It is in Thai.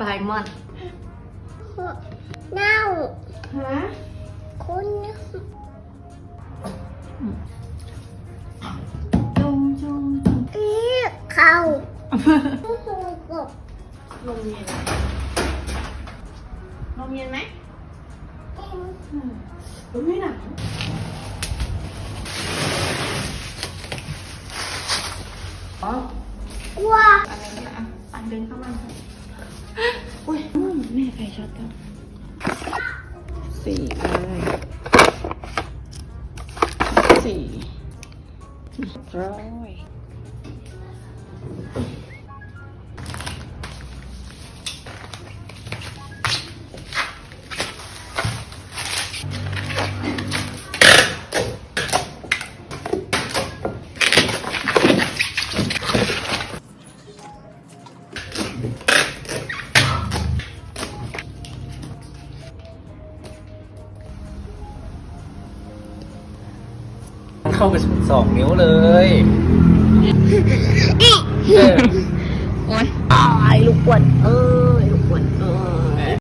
บายมอนเน่าฮะคุณจุงจุงจุงอีเข่าคุณกบนมเย็นนมเย็นไหมอุ้ยไม่หนักอ๋อวัวอันนี้ก็ได้อะปันเดินเข้ามา อุ้ยแม่ไฟช็อตกันสี่เลยสี่ร้อย เข้าไปสองนิ้วเลยโอ๊ยอ้ายลูกปวด